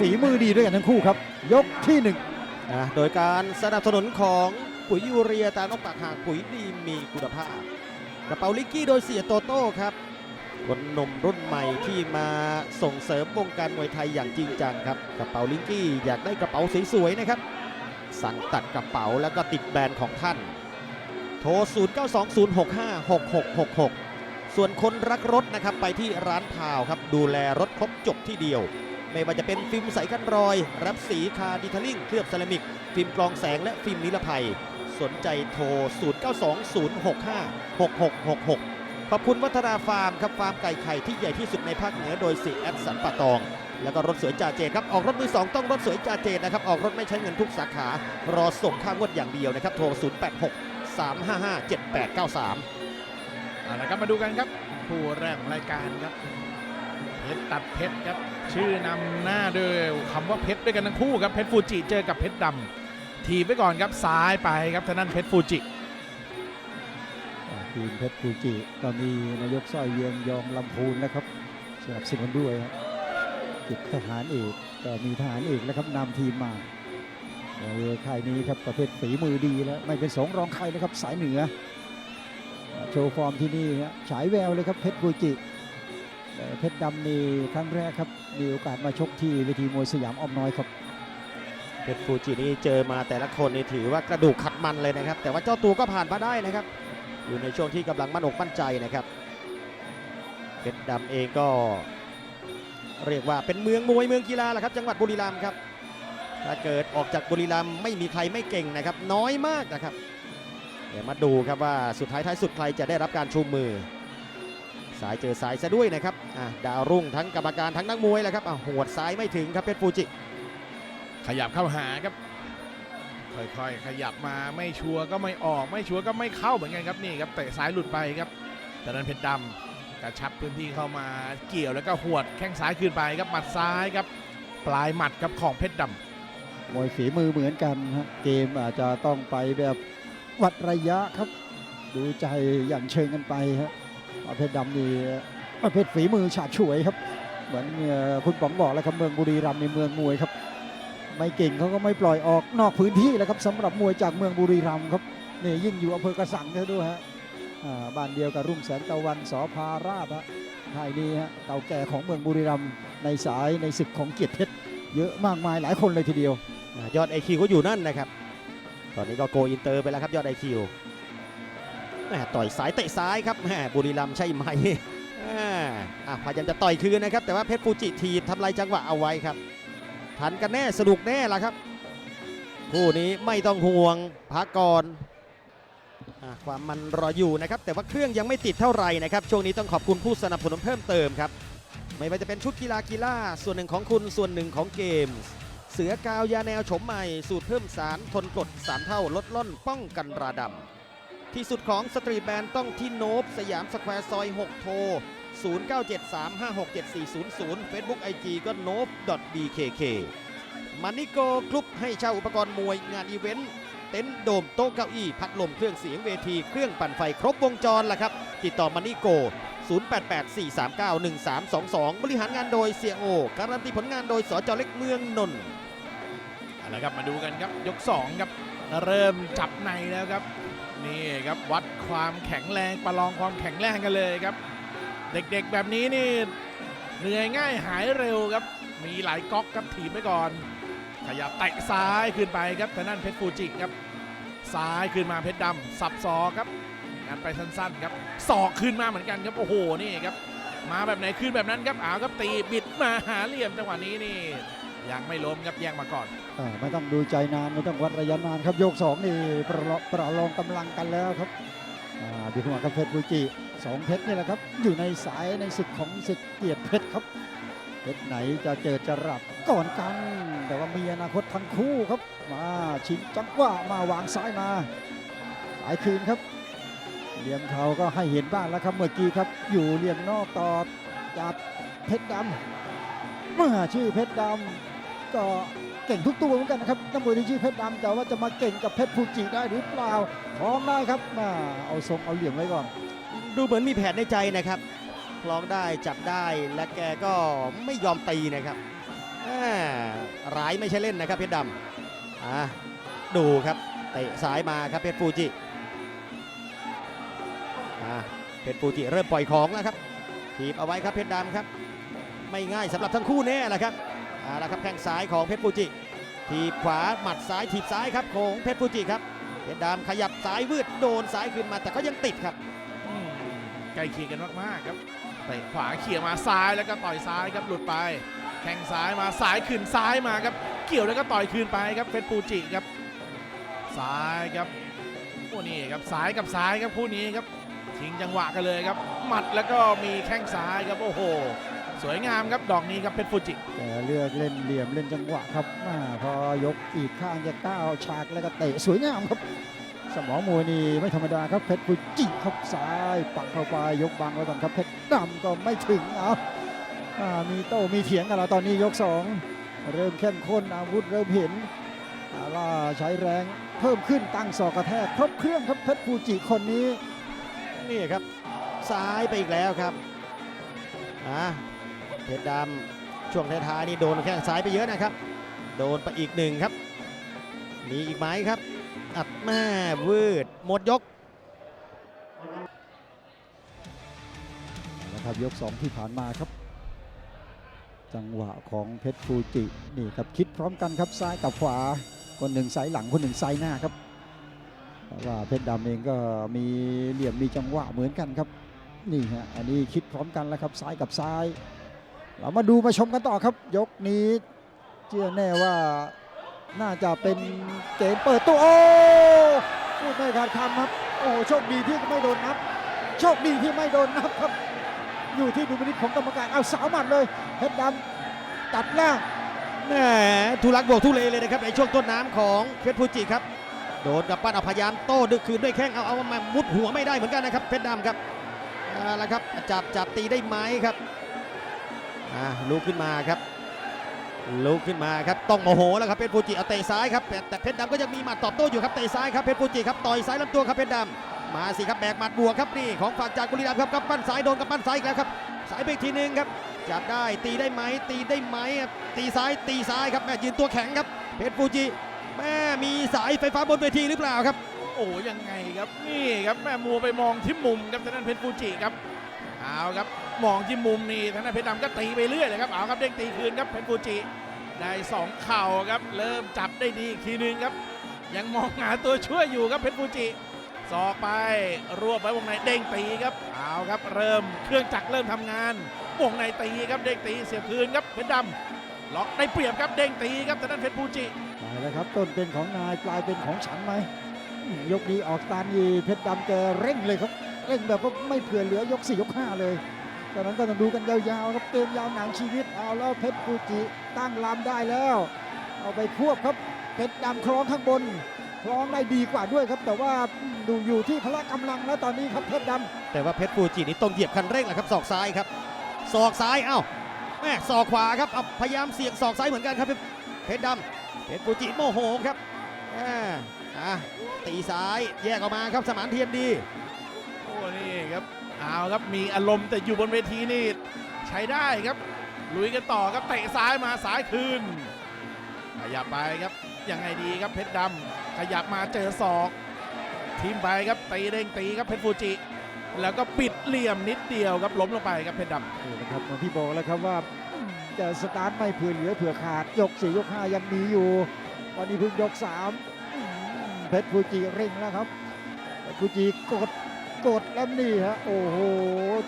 ฝีมือดีด้วยกันทั้งคู่ครับ ยกที่หนึ่งนะโดยการสนับสนุนของปุ๋ยยูเรียตานกปากหางปุ๋ยดีมีคุณภาพ กระเป๋าลิกกี้โดยเสียโตโต้ครับคนหนุ่มรุ่นใหม่ที่มาส่งเสริมวงการมวยไทยอย่างจริงจังครับ กระเป๋าลิกกี้อยากได้กระเป๋าสวยๆนะครับ สั่งตัดกระเป๋าแล้วก็ติดแบรนด์ของท่าน โทร 0920656666 ส่วนคนรักรถนะครับไปที่ร้านพาวครับ ดูแลรถครบจบที่เดียว ไม่ว่าจะเป็นฟิล์มใสกันรอย รับสีคาดิทาลิ่ง เคลือบเซรามิก ฟิล์มกรองแสงและฟิล์มนิรภัย สนใจโทร 0920656666 ขอบคุณวัฒนาฟาร์มครับฟาร์มไก่ไข่ที่ใหญ่ที่สุดในภาคเหนือโดยสิแอดสันปะตอง แล้วก็รถสวยจ่าเจนครับ ออกรถมือสองต้องรถสวยจ่าเจนนะครับ ออกรถไม่ใช้เงินทุกสาขา รอส่งค่างวดอย่างเดียวนะครับ โทร 086 355 7893เอาละครับมาดูกันครับ คู่แรกของรายการครับเพชรตัดเพชรครับ ชื่อนำหน้าด้วยคำว่าเพชรด้วยกันทั้งคู่ครับเพชรฟูจิเจอกับเพชรดำทีบไปก่อนครับซ้ายไปครับทางนั้นเพชรฟูจิทีมเพชรฟูจิก็มีนายกสร้อยเวียงยองลำพูนนะครับสนับสนุนด้วยครับติดทหารเอกก็มีทหารเอกแล้วครับนำทีมมาในค่ายนี้ครับประเภทฝีมือดีแล้วไม่เป็นสองรองใครนะครับสายเหนือ โชว์ฟอร์มที่นี่ฉายแววเลยครับเพชรฟูจิ เพชรดำนี่ครั้งแรกครับ มีโอกาสมาชกที่เวทีมวยสยามอ้อมน้อยครับ เพชรฟูจินี่เจอมาแต่ละคนนี่ถือว่ากระดูกขัดมันเลยนะครับ แต่ว่าเจ้าตัวก็ผ่านมาได้นะครับ อยู่ในช่วงที่กำลังมั่นอกมั่นใจนะครับ เพชรดำเองก็ เรียกว่าเป็นเมืองมวยเมืองกีฬาแหละครับ จังหวัดบุรีรัมย์ครับ ถ้าเกิดออกจากบุรีรัมย์ไม่มีใครไม่เก่งนะครับ น้อยมากนะครับ เดี๋ยวมาดูครับว่าสุดท้ายท้ายสุดใครจะได้รับการชูมือ สายเจอสายซะด้วยนะครับอะดาวรุ่งทั้งกรรมการทั้งนักมวยแหละครับอะหัวดซ้ายไม่ถึงครับเพชรฟูจิ ขยับเข้าหาครับ ค่อยๆ ขยับมาไม่ชัวร์ก็ไม่ออกไม่ชัวร์ก็ไม่เข้าเหมือนกันครับนี่ครับเตะซ้ายหลุดไปครับ แต่นั้นเพชรดำกระชับพื้นที่เข้ามาเกี่ยวแล้วก็หวดแข้งซ้ายคืนไปครับหมัดซ้ายครับปลายหมัดครับของเพชรดำมวยฝีมือเหมือนกันฮะเกมอาจจะต้องไปแบบวัดระยะครับ ดูใจอย่างเชิงกันไปฮะ ประเภทดำนี่ประเภทฝีมือฉาดฉวยครับ เหมือนคุณป๋องบอกแล้วครับเมืองบุรีรัมย์ในเมืองมวยครับ ไม่เก่งเขาก็ไม่ปล่อยออกนอกพื้นที่แล้วครับสำหรับมวยจากเมืองบุรีรัมย์ครับนี่ยิ่งอยู่อำเภอกระสังเขาด้วยฮะอ่าบ้านเดียวกับรุ่งแสงตะวันสอพาราชฮะค่ายนี้ฮะเก่าแก่ของเมืองบุรีรัมย์ในสายในศึกของเกียรติเพชรเยอะมากมายหลายคนเลยทีเดียวยอดไอคิวก็อยู่นั่นนะครับ ตอนนี้ก็โกอินเตอร์ไปแล้วครับยอดไอคิว ต่อยซ้ายเตะซ้ายครับแม่บุรีรัมใช่ไหมแม่อะพยายามจะต่อยคืนนะครับ แต่ว่าเพชรฟูจิทีบทำลายจังหวะเอาไว้ครับ ทันกันแน่สนุกแน่ละครับคู่นี้ไม่ต้องห่วงพักก่อนความมันรออยู่นะครับ แต่ว่าเครื่องยังไม่ติดเท่าไหร่นะครับ ช่วงนี้ต้องขอบคุณผู้สนับสนุนเพิ่มเติมครับ ไม่ว่าจะเป็นชุดกีฬากีฬาส่วนหนึ่งของคุณส่วนหนึ่งของเกมเสือกาวยาแนวโฉมใหม่สูตรเพิ่มสารทนกรด3เท่าลดล่นป้องกันราดำ ที่สุดของสตรีทแบนต้องที่โนบสยามสแควร์ซอย 6 โทร 0973567400 Facebook IG ก็โนบ .bkk มันนิโกกรุ๊ปให้เช่าอุปกรณ์มวยงานอีเวนต์ เต็นท์โดมโต๊ะเก้าอี้ พัดลมเครื่องเสียงเวทีเครื่องปั่นไฟครบวงจรล่ะครับ ติดต่อมันนิโก 0884391322 บริหารงานโดยเสียโอการันตีผลงานโดยสจเล็กเมืองนนท์เอาละครับมาดูกันครับยก 2 ครับ เริ่มจับในแล้วครับ นี่ครับวัดความแข็งแรงประลองความแข็งแรงกันเลยครับ เด็กๆแบบนี้นี่เหนื่อยง่ายหายเร็วครับ มีหลายก๊อกครับถีบไปก่อน ขยับเตะซ้ายขึ้นไปครับทางด้านเพชรฟูจิครับ ซ้ายขึ้นมาเพชรดำสับซอครับงานไปสั้นๆครับศอกขึ้นมาเหมือนกันครับโอ้โหนี่ครับ มาแบบไหนขึ้นแบบนั้นครับอ้าวครับตีบิดมาหาเหลี่ยมจังหวะนี้นี่ ยังไม่ล้มครับแย่งมาก่อน อ่าไม่ต้องดูใจนานไม่ต้องวัดระยะนานครับโยกสองนี่ประลประลองกำลังกันแล้วครับอ่าดูหัวกับเพชรบุจิสองเพชรนี่แหละครับ อยู่ในสายในศึกของศึกเกียรติเพชรครับเพชรไหนจะเจอจะรับก่อนกัน แต่ว่ามีอนาคตทั้งคู่ครับ มาชิงจังหวะมาวางซ้ายมาสายคืนครับเหลี่ยมเขาก็ให้เห็นบ้างแล้วครับเมื่อกี้ครับ อยู่เหลี่ยมนอกต่อจากเพชรดำเมื่อชื่อเพชรดำ ก็เก่งทุกตัวเหมือนกันนะครับนักมวยที่ชื่อเพชรดำแต่ว่าจะมาเก่งกับเพชรฟูจิได้หรือเปล่าพร้อมได้ครับมาเอาทรงเอาเหลี่ยมไว้ก่อน ดูเหมือนมีแผนในใจนะครับคล้องได้จับได้และแกก็ไม่ยอมตีนะครับอ่าร้ายไม่ใช่เล่นนะครับเพชรดำอะดูครับเตะซ้ายมาครับเพชรฟูจิอะเพชรฟูจิเริ่มปล่อยของแล้วครับถีบเอาไว้ครับเพชรดำครับ ไม่ง่ายสำหรับทั้งคู่แน่แหละครับ เอาละครับแข้งซ้ายของเพชรฟูจิถีบขวาหมัดซ้ายถีบซ้ายครับของเพชรฟูจิครับเพชรดำขยับซ้ายวืดโดนซ้ายขึ้นมาแต่ก็ยังติดครับใกล้เคียงกันมากๆครับเตะขวาเขี่ยมาซ้ายแล้วก็ต่อยซ้ายครับหลุดไป แข้งซ้ายมาซ้ายขึ้นซ้ายมาครับเกี่ยวแล้วก็ต่อยคืนไปครับเฟสปูจิครับซ้ายครับโอ้นี่ครับซ้ายกับซ้ายครับคู่นี้ครับชิงจังหวะกันเลยครับ หมัดแล้วก็มีแข้งซ้ายครับโอ้โห สวยงามครับดอกนี้ครับเพชรฟูจิแต่เลือกเล่นเหลี่ยมเล่นจังหวะครับอาพอยกอีกข้างจะก้าวฉากแล้วก็เตะสวยงามครับ สมองมวยนี่ไม่ธรรมดาครับเพชรฟูจิครับซ้ายปักเข้าไปยกบังไว้ก่อนครับเพชรดำก็ไม่ถึงเอามีโต้มีเถียงกันแล้วตอนนี้ยกสองเริ่มเข้มข้นอาวุธเริ่มเห็นว่าใช้แรงเพิ่มขึ้นตั้งศอกกระแทกครบเครื่องครับเพชรฟูจิคนนี้นี่ครับซ้ายไปอีกแล้วครับอะ เพชรดำช่วงท้ายๆนี่โดนแข้งซ้ายไปเยอะนะครับ โดนไปอีกหนึ่งครับ มีอีกไหมครับ อัดแม่วืดหมดยกนะครับยก 2 ที่ผ่านมาครับ จังหวะของเพชรฟูจินี่ครับคิดพร้อมกันครับซ้ายกับขวาคนหนึ่งสายหลังคนหนึ่งสายหน้าครับว่าเพชรดำเองก็มีเหลี่ยมมีจังหวะเหมือนกันครับ นี่ฮะอันนี้คิดพร้อมกันแล้วครับซ้ายกับซ้าย เรามาดูมาชมกันต่อครับ ยกนี้เชื่อแน่ว่าน่าจะเป็นเกมเปิดตัวโอ้พูดไม่ขาดคำครับ โอ้โชคดีที่ไม่โดนนับ โชคดีที่ไม่โดนนับครับ อยู่ที่ดุลพินิจของกรรมการเอาสาวหมัดเลยเพชรดำตัดล่างแหมทุลักบวกทุเลเลยนะครับในช่วงต้นน้ำของเพชรฟูจิครับโดนกับปั้นอพยายามโต้ดึกคืนด้วยแข้งเอาเอามามุดหัวไม่ได้เหมือนกันนะครับเพชรดำครับเอาละครับจับจับตีได้ไหมครับ อ่าลุกขึ้นมาครับ ลุกขึ้นมาครับ ต้องโมโหแล้วครับเพชรฟูจิเอาเตะซ้ายครับ แต่เพชรดำก็ยังมีหมัดตอบโต้อยู่ครับ เตะซ้ายครับเพชรฟูจิครับ ต่อยซ้ายลำตัวครับเพชรดำ มาสิครับแบกหมัดบวกครับนี่ของฝากจากบุรีรัมย์ครับกับปั้นซ้ายโดนกับปั้นซ้ายอีกแล้วครับ สายไปอีกทีหนึงครับ จับได้ตีได้ไหมตีได้ไหมครับตีซ้ายตีซ้ายครับแม่ยืนตัวแข็งครับ เพชรฟูจิแม่มีสายไฟฟ้าบนเวทีหรือเปล่าครับ โอ้ยังไงครับนี่ครับแม่มัวไปมองที่มุมครับทางด้านเพชรฟูจิครับเอาครับ มองที่มุมนี่ทางด้านเพชรดำก็ตีไปเรื่อยเลยครับเอาครับเด้งตีคืนครับเพชรฟูจิได้สองเข่าครับเริ่มจับได้ดีอีกทีหนึงครับ ยังมองหาตัวช่วยอยู่ครับเพชรฟูจิสอกไปรวบไว้วงในเด้งตีครับเอาครับเริ่มเครื่องจักรเริ่มทำงานวงในตีครับเด้งตีเสียบคืนครับเพชรดำล็อกได้เปรียบครับเด้งตีครับทางด้านเพชรฟูจิไปแล้วครับต้นเป็นของนายปลายเป็นของฉันไหมยกนี้ออกตานีเพชรดำแกเร่งเลยครับเร่งแบบว่าไม่เผื่อเหลือยกสี่ยกห้าเลย ตอนนั้นก็ต้องดูกันยาวๆครับเกมยาวหนังชีวิตเอาแล้วเพชรฟูจิตั้งลำได้แล้ว เอาไปควบครับเพชรดำคล้องข้างบนคล้องได้ดีกว่าด้วยครับ แต่ว่าอืมดูอยู่ที่พละกำลังแล้วตอนนี้ครับเพชรดำแต่ว่าเพชรฟูจินี่ต้องเหยียบคันเร่งแหละครับศอกซ้ายครับศอกซ้ายเอ้าแม่ศอกขวาครับเอาพยายามเสี่ยงศอกซ้ายเหมือนกันครับเพชรดำเพชรฟูจิโมโหครับอ่าอะตีซ้ายแยกออกมาครับสมานเทียมดีโอ้นี่ครับ เอาครับมีอารมณ์แต่อยู่บนเวทีนี่ใช้ได้ครับ ลุยกันต่อครับเตะซ้ายมาซ้ายคืน ขยับไปครับยังไงดีครับเพชรดำขยับมาเจอศอกทีมไปครับตีเด้งตีครับเพชรฟูจิ แล้วก็ปิดเหลี่ยมนิดเดียวครับล้มลงไปครับเพชรดำนี่นะครับเหมือนที่บอกแล้วครับว่าจะสตาร์ทไม่เผื่อเหลือเผื่อขาดยกสี่ยกห้ายังมีอยู่ตอนนี้เพิ่งยกสามเพชรฟูจิเร่งแล้วครับฟูจิกด กดแล้วนี่ฮะโอ้โห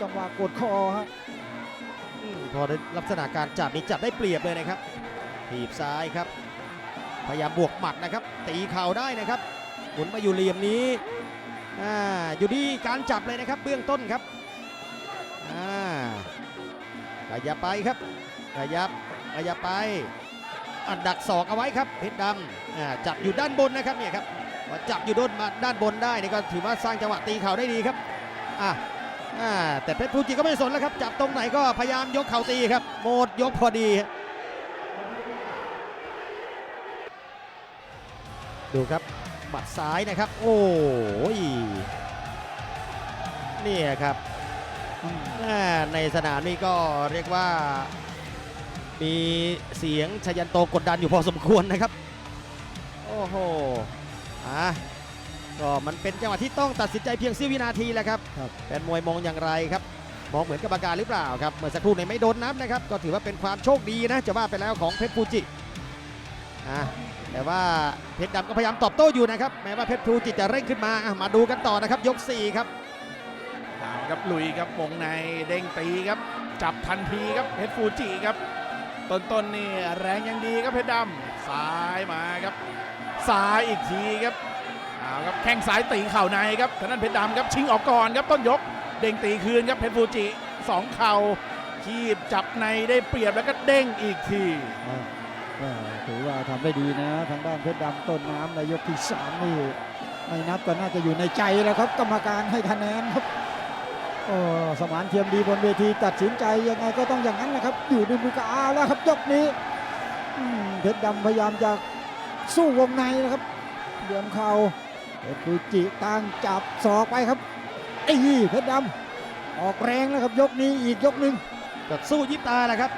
จังหวะกดคอฮะอืมพอได้ลักษณะการจับนี่จับได้เปรียบเลยนะครับถีบซ้ายครับ พยายามบวกหมัดนะครับ ตีเข่าได้นะครับหมุนมาอยู่เหลี่ยมนี้อ่าอยู่ที่การจับเลยนะครับ เบื้องต้นครับอ่าขยับไปครับขยับขยับไปอันดักศอกเอาไว้ครับเพชรดำอ่าจับอยู่ด้านบนนะครับเนี่ยครับ พอจับอยู่ด้านมาด้านบนได้นี่ก็ถือว่าสร้างจังหวะตีเข่าได้ดีครับอ่าอ่าแต่เพชรภูจิก็ไม่สนแล้วครับ จับตรงไหนก็พยายามยกเข่าตีครับหมดยกพอดีดูครับหมัดซ้ายนะครับ โอ้ยนี่ครับน่าในสนามนี้ก็เรียกว่า มีเสียงชยันโตกดดันอยู่พอสมควรนะครับ โอ้โห อะก็มันเป็นจังหวะที่ต้องตัดสินใจเพียงเสี้ยววินาทีแหละครับครับ แฟนมวยมองอย่างไรครับ มองเหมือนกรรมการหรือเปล่าครับ เมื่อสักครู่เนี่ยไม่โดนนับนะครับ ก็ถือว่าเป็นความโชคดีนะ จะว่าไปแล้วของเพชรฟูจิอะแต่ว่าเพชรดำก็พยายามตอบโต้อยู่นะครับ แม้ว่าเพชรฟูจิจะเร่งขึ้นมาอะมาดูกันต่อนะครับ ยก4ครับ เอาครับลุยครับวงในเด้งตีครับ จับทันทีครับเพชรฟูจิครับต้นๆนี่แรงยังดีครับเพชรดำซ้ายมาครับ ซ้ายอีกทีครับเอาครับแข้งซ้ายตีเข่าในครับทางนั้นเพชรดำครับชิงออกก่อนครับต้นยก เด้งตีคืนครับเพชรฟูจิสองเข่าคีบจับในได้เปรียบแล้วก็เด้งอีกทีถือว่าทำได้ดีนะ ทางด้านเพชรดำต้นน้ำในยกที่สามนี่ไม่นับก็น่าจะอยู่ในใจแล้วครับ กรรมการให้คะแนนครับโอ้สมานเทียมดีบนเวทีตัดสินใจยังไงก็ต้องอย่างนั้นแหละครับ อยู่ในมือกาแล้วครับยกนี้เพชรดำพยายามจะ สู้วงในนะครับเดือมเข่าเพชรฟูจิตั้งจับศอกไปครับไอ้ยี่เพชรดำออกแรงแล้วครับยกนี้อีกยกหนึ่งก็สู้ยิบตาแหละครับ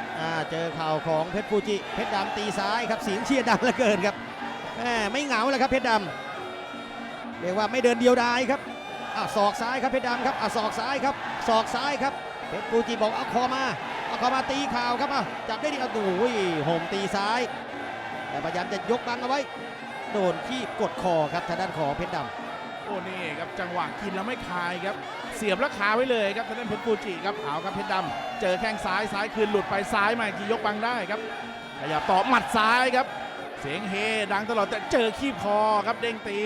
เจอเข่าของเพชรฟูจิเพชรดำตีซ้ายครับเสียงเชียร์ดังเหลือเกินครับแหมไม่เหงาเลยครับเพชรดำเรียกว่าไม่เดินเดียวดายครับอะศอกซ้ายครับเพชรดำครับอะศอกซ้ายครับศอกซ้ายครับเพชรฟูจิบอกเอาคอมาเอาคอมาตีข่าวครับอะจับได้ดีเอาโอ้ยโหมตีซ้าย แต่พยายามจะยกบังเอาไว้ โดนที่กดคอครับทางด้านของเพชรดำโอ้นี่ครับจังหวะกินแล้วไม่คายครับเสียบแล้วคาไว้เลยครับทางด้านเพชรฟูจิครับเอาครับเพชรดำเจอแข้งซ้ายซ้ายคืนหลุดไปซ้ายมาอีกทียกบังได้ครับขยับต่อหมัดซ้ายครับ เสียงเฮดังตลอดแต่เจอขี้คอครับเด้งตี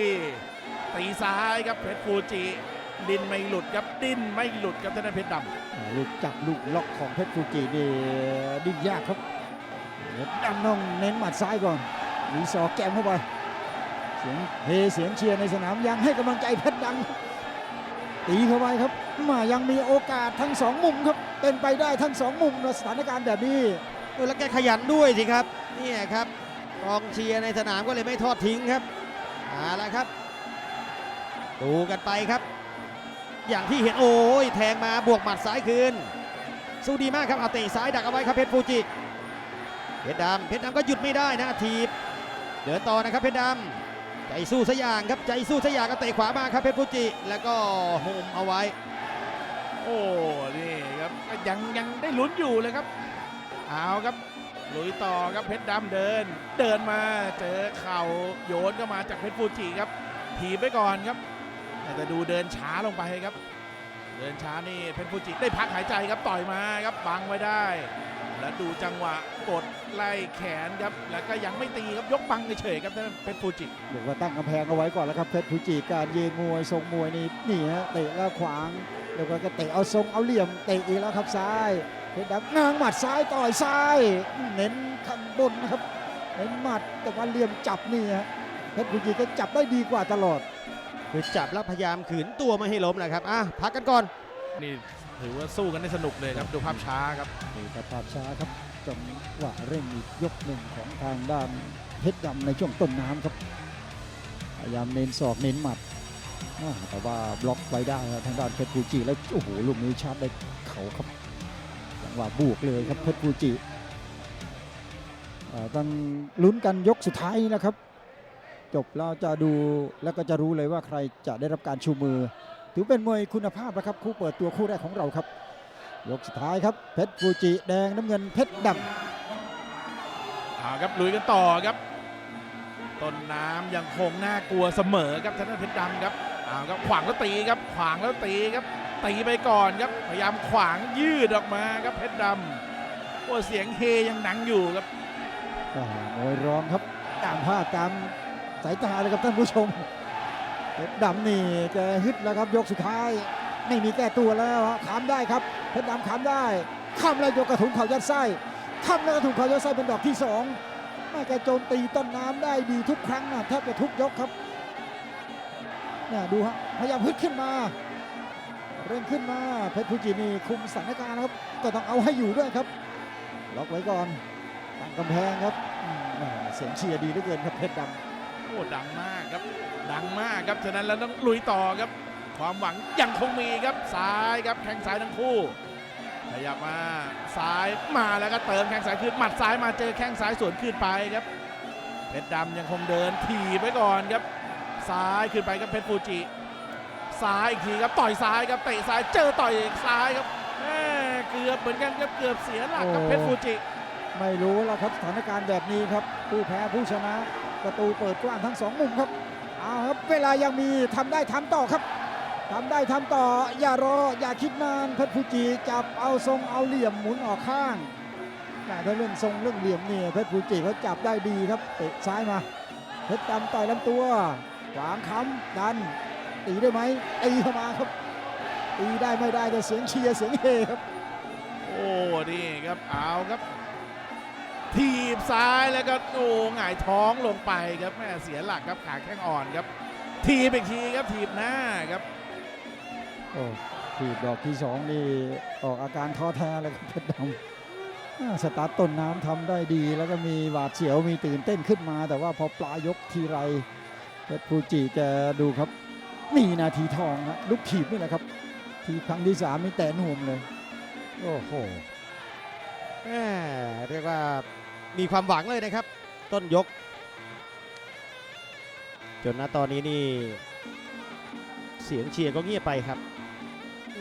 ตีซ้ายครับเพชรฟูจิดินไม่หลุดครับดิ้นไม่หลุดครับทางด้านเพชรดำอ่าลูกจับลูกล็อกของเพชรฟูจินี่ดิ้นยากครับเพชร ดำต้องเน้นหมัดซ้ายก่อนมีศอกแกมเข้าไป เสียงเฮเสียงเชียร์ในสนามยังให้กำลังใจเพชรดำตีเข้าไปครับมายังมีโอกาสทั้งสองมุมครับ เป็นไปได้ทั้งสองมุมในสถานการณ์แบบนี้แล้วแกขยันด้วยสิครับนี่ครับกองเชียร์ในสนามก็เลยไม่ทอดทิ้งครับเอาละครับ ดูกันไปครับ อย่างที่เห็นโอ้ยแทงมาบวกหมัดซ้ายคืนสู้ดีมากครับเอาเตะซ้ายดักเอาไว้ครับเพชรฟูจิ ชรดำเพชรดำก็หยุดไม่ได้นะทีบเดินต่อนะครับเพชรดำใจสู้สยางครับใจสู้สยางก็เตะขวามาครับเพชรฟูจิ แล้วก็โฮมเอาไว้ โอ้นี่ครับยังยังได้ลุ้นอยู่เลยครับเอาครับลุยต่อครับเพชรดำเดิน เดินมาเจอเข่าโยนก็มาจากเพชรฟูจิครับถีบไปก่อนครับแต่ดูเดินช้าลงไปครับ เดินช้านี่เพชรฟูจิได้พักหายใจครับต่อยมาครับบังไว้ได้ แล้วดูจังหวะกดไล่แขนครับ แล้วก็ยังไม่ตีครับยกบังเฉยๆครับท่านเพชรฟูจิเรียกว่าตั้งกำแพงเอาไว้ก่อนแล้วครับเพชรฟูจิการยืนมวยทรงมวยนี่นี่ฮะเตะแล้วขวางเรียกว่าก็เตะเอาทรงเอาเหลี่ยมเตะอีกแล้วครับซ้ายเพชรดำง้างหมัดซ้ายต่อยซ้าย เน้นข้างบนนะครับเน้นหมัดแต่ว่าเหลี่ยมจับนี่ฮะเพชรฟูจิก็จับได้ดีกว่าตลอดคือจับแล้วพยายามขืนตัวไม่ให้ล้มแหละครับอะพักกันก่อนนี่ ถือว่าสู้กันได้สนุกเลยครับดูภาพช้าครับนี่ครับภาพช้าครับจังหวะเร่งอีกยกหนึ่งของทางด้านเพชรดำในช่วงต้นน้ำครับพยายามเน้นศอกเน้นหมัดแต่ว่าบล็อกไว้ได้ครับทางด้านเพชรฟูจิแล้วโอ้โหลูกนี้ชาร์จได้เข่าครับจังหวะบวกเลยครับเพชรฟูจิต้องลุ้นกันยกสุดท้ายนี้นะครับ จบแล้วจะดูแล้วก็จะรู้เลยว่าใครจะได้รับการชูมือ ถือเป็นมวยคุณภาพนะครับคู่เปิดตัวคู่แรกของเราครับ ยกสุดท้ายครับเพชรฟูจิแดงน้ำเงินเพชรดำเอาครับลุยกันต่อครับต้นน้ำยังคงน่ากลัวเสมอครับท่านเพชรดำครับเอาครับขวางแล้วตีครับขวางแล้วตีครับตีไปก่อนครับพยายามขวางยืดออกมาครับเพชรดำโอ้เสียงเฮยังดังอยู่ครับอ่ามวยร้องครับตามภาพตามสายตาเลยครับท่านผู้ชม เพชรดำนี่แกฮึดแล้วครับยกสุดท้าย ไม่มีแก้ตัวแล้วขามได้ครับเพชรดำขามได้ข้ามแล้วยกกระถุงเข่ายัดไส้ข้ามแล้วกระถุงเข่ายัดไส้เป็นดอกที่สองแม่แกโจมตีต้นน้ำได้ดีทุกครั้งนะแทบจะทุกยกครับเนี่ยดูฮะพยายามฮึดขึ้นมาเร่งขึ้นมาเพชรฟูจินี่คุมสถานการณ์นะครับ ก็ต้องเอาให้อยู่ด้วยครับ ล็อกไว้ก่อนตั้งกำแพงครับเสียงเชียร์ดีเหลือเกินครับเพชรดำ โอ้ดังมากครับ ดังมากครับ ฉะนั้นแล้วต้องลุยต่อครับ ความหวังยังคงมีครับ ซ้ายครับ แข้งซ้ายทั้งคู่ ขยับมา ซ้ายมาแล้วก็เติมแข้งซ้ายขึ้น หมัดซ้ายมาเจอแข้งซ้ายสวนขึ้นไปครับ เพชรดำยังคงเดินถีบไว้ก่อนครับ ซ้ายขึ้นไปครับเพชรฟูจิ ซ้ายอีกทีครับ ต่อยซ้ายครับ เตะซ้ายเจอต่อยซ้ายครับแม่เกือบเหมือนกันครับ เกือบเสียหลักกับโอ้เพชรฟูจิ ไม่รู้แล้วครับสถานการณ์แบบนี้ครับ ผู้แพ้ผู้ชนะ ประตูเปิดกว้างทั้งสองมุมครับเอาครับเวลายังมีทำได้ทำต่อครับทำได้ทำต่ออย่ารออย่าคิดนานเพชรฟูจิจับเอาทรงเอาเหลี่ยมหมุนออกข้างแต่ถ้าเรื่องทรงเรื่องเหลี่ยมนี่เพชรฟูจิเขาจับได้ดีครับเตะซ้ายมาเพชรดำต่อยลำตัวขวางค้ำดันตีได้ไหมตีเข้ามาครับตีได้ไม่ได้แต่เสียงเชียร์เสียงเฮครับ โอ้นี่ครับเอาครับ ถีบซ้ายแล้วก็โอ้หงายท้องลงไปครับแม่เสียหลักครับขาแข้งอ่อนครับ ทีบอีกทีครับทีบหน้าครับโอ้ถีบดอกที่สองนี่ออกอาการท้อแท้เลยครับเพชรดำอ่าสตาร์ทต้นน้ำทำได้ดี แล้วก็มีหวาดเสียวมีตื่นเต้นขึ้นมา แต่ว่าพอปลายยกทีไรเพชรฟูจิแกดูครับนี่นาทีทองฮะลูกถีบนี่แหละครับ ทีครั้งที่สามนี่แตะน่วมเลย โอ้โหแหม่เรียกว่า มีความหวังเลยนะครับ ต้นยก จนณตอนนี้นี่ เสียงเชียร์ก็เงียบไปครับ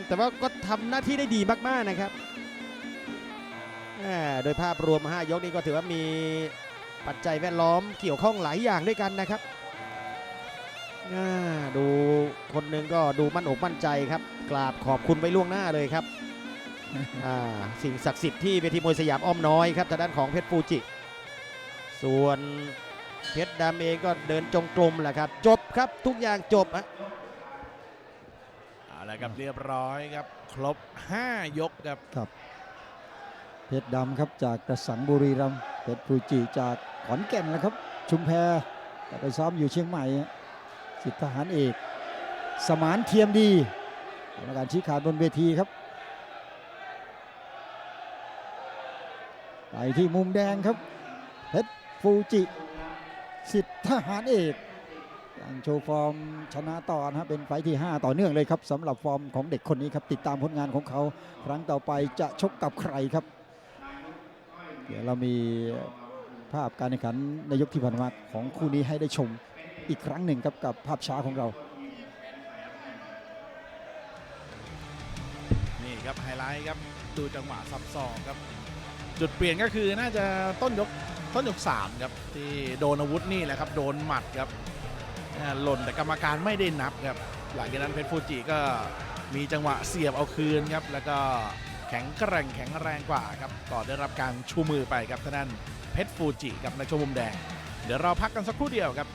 แต่ว่าก็ทำหน้าที่ได้ดีมากๆนะครับโดยภาพรวม 5 ยกนี้ก็ถือว่ามีปัจจัยแวดล้อมเกี่ยวข้องหลายอย่างด้วยกันนะครับดูคนหนึ่งก็ดูมั่นอกมั่นใจครับ กราบขอบคุณไว้ล่วงหน้าเลยครับ อ่าสิ่งศักดิ์สิทธิ์ที่เวทีมวยสยามอ้อมน้อยครับทางด้านของเพชรฟูจิ ส่วนเพชรดำเองก็เดินจงกรมแหละครับ จบครับทุกอย่างจบฮะเอาละครับเรียบร้อยครับ ครบ 5 ยกครับเพชรดำครับจากกระสังบุรีรัมย์เพชรฟูจิจากขอนแก่นแล้วครับ ชุมแพแต่ไปซ้อมอยู่เชียงใหม่ฮะสิทธิทหารเอก สมานเทียมดีกรรมการชี้ขาดบนเวทีครับ ไปที่มุมแดงครับเพชรฟูจิสิทธิทหารเอกยังโชว์ฟอร์มชนะต่อนะเป็นไฟท์ที่ 5 ต่อเนื่องเลยครับสำหรับฟอร์มของเด็กคนนี้ครับ ติดตามผลงานของเขา ครั้งต่อไปจะชกกับใครครับ เดี๋ยวเรามีภาพการแข่งขันในยกที่ผ่านมาของคู่นี้ให้ได้ชมอีกครั้งหนึ่งครับกับภาพช้าของเรา นี่ครับไฮไลท์ครับดูจังหวะซับซ้อนครับ จุดเปลี่ยนก็คือน่าจะต้นยกต้นยก3ครับที่โดนอาวุธนี่แหละครับโดนหมัดครับหล่นแต่กรรมการไม่ได้นับครับหลังจากนั้นเพชรฟูจิก็มีจังหวะเสียบเอาคืนครับแล้วก็แข็งแกร่งแข็งแรงกว่าครับก่อนได้รับการชูมือไปครับทางด้นเพชรฟูจิกับนักชมุมแดง เดี๋ยวเราพักกันสักครู่เดียวครับ